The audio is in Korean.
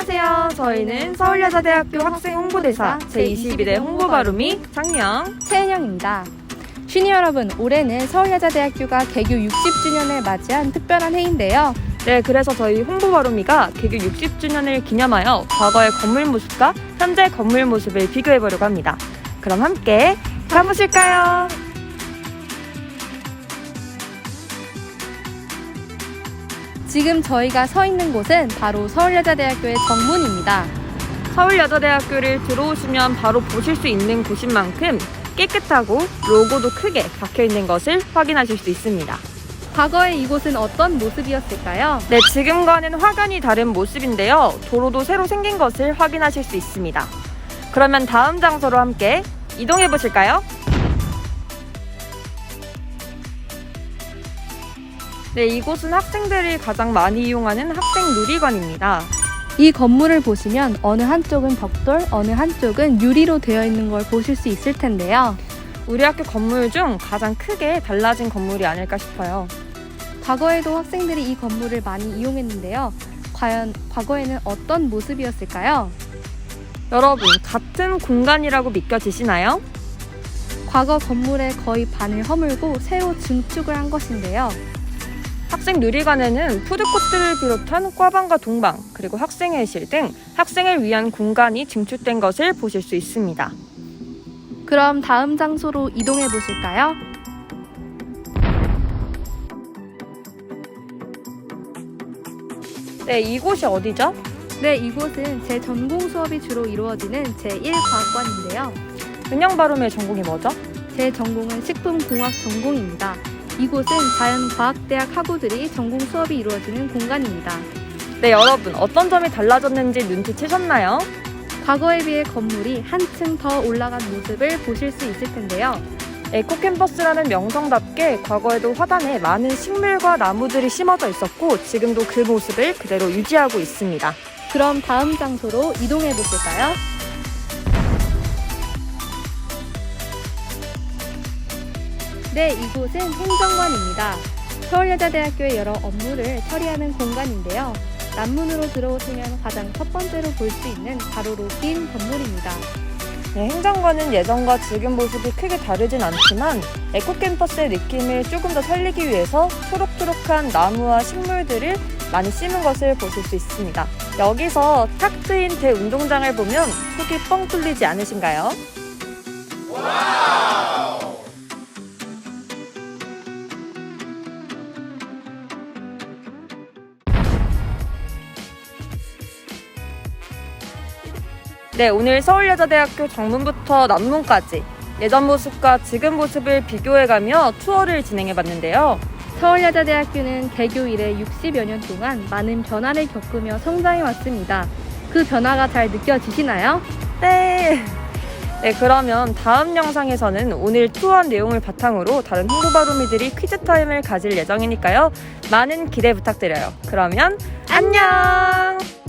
안녕하세요. 저희는 서울여자대학교 학생 홍보대사 제22대 홍보바루미 장영. 최은영입니다. 쉬니 여러분, 올해는 서울여자대학교가 개교 60주년을 맞이한 특별한 해인데요. 네, 그래서 저희 홍보바루미가 개교 60주년을 기념하여 과거의 건물 모습과 현재 건물 모습을 비교해보려고 합니다. 그럼 함께 가보실까요? 지금 저희가 서 있는 곳은 바로 서울여자대학교의 정문입니다. 서울여자대학교를 들어오시면 바로 보실 수 있는 곳인 만큼 깨끗하고 로고도 크게 박혀 있는 것을 확인하실 수 있습니다. 과거에 이곳은 어떤 모습이었을까요? 네, 지금과는 확연히 다른 모습인데요. 도로도 새로 생긴 것을 확인하실 수 있습니다. 그러면 다음 장소로 함께 이동해 보실까요? 네, 이곳은 학생들이 가장 많이 이용하는 학생 누리관입니다. 이 건물을 보시면 어느 한쪽은 벽돌, 어느 한쪽은 유리로 되어 있는 걸 보실 수 있을 텐데요. 우리 학교 건물 중 가장 크게 달라진 건물이 아닐까 싶어요. 과거에도 학생들이 이 건물을 많이 이용했는데요. 과연 과거에는 어떤 모습이었을까요? 여러분, 같은 공간이라고 믿겨지시나요? 과거 건물의 거의 반을 허물고 새로 증축을 한 것인데요. 학생 누리관에는 푸드코트를 비롯한 과방과 동방, 그리고 학생회실 등 학생을 위한 공간이 증축된 것을 보실 수 있습니다. 그럼 다음 장소로 이동해 보실까요? 네, 이곳이 어디죠? 네, 이곳은 제 전공 수업이 주로 이루어지는 제1과학관인데요. 은영 바룸의 전공이 뭐죠? 제 전공은 식품공학 전공입니다. 이곳은 자연과학대학 학우들이 전공 수업이 이루어지는 공간입니다. 네, 여러분 어떤 점이 달라졌는지 눈치채셨나요? 과거에 비해 건물이 한층 더 올라간 모습을 보실 수 있을 텐데요. 에코 캠퍼스라는 명성답게 과거에도 화단에 많은 식물과 나무들이 심어져 있었고 지금도 그 모습을 그대로 유지하고 있습니다. 그럼 다음 장소로 이동해 보실까요? 네, 이곳은 행정관입니다. 서울여자대학교의 여러 업무를 처리하는 공간인데요. 남문으로 들어오시면 가장 첫 번째로 볼 수 있는 가로로 긴 건물입니다. 네, 행정관은 예전과 지금 모습이 크게 다르진 않지만 에코캠퍼스의 느낌을 조금 더 살리기 위해서 초록초록한 나무와 식물들을 많이 심은 것을 보실 수 있습니다. 여기서 탁 트인 대운동장을 보면 속이 뻥 뚫리지 않으신가요? 네, 오늘 서울여자대학교 정문부터 남문까지 예전 모습과 지금 모습을 비교해가며 투어를 진행해봤는데요. 서울여자대학교는 개교 이래 60여 년 동안 많은 변화를 겪으며 성장해 왔습니다. 그 변화가 잘 느껴지시나요? 네. 네, 그러면 다음 영상에서는 오늘 투어한 내용을 바탕으로 다른 홍보바로미들이 퀴즈 타임을 가질 예정이니까요. 많은 기대 부탁드려요. 그러면 안녕!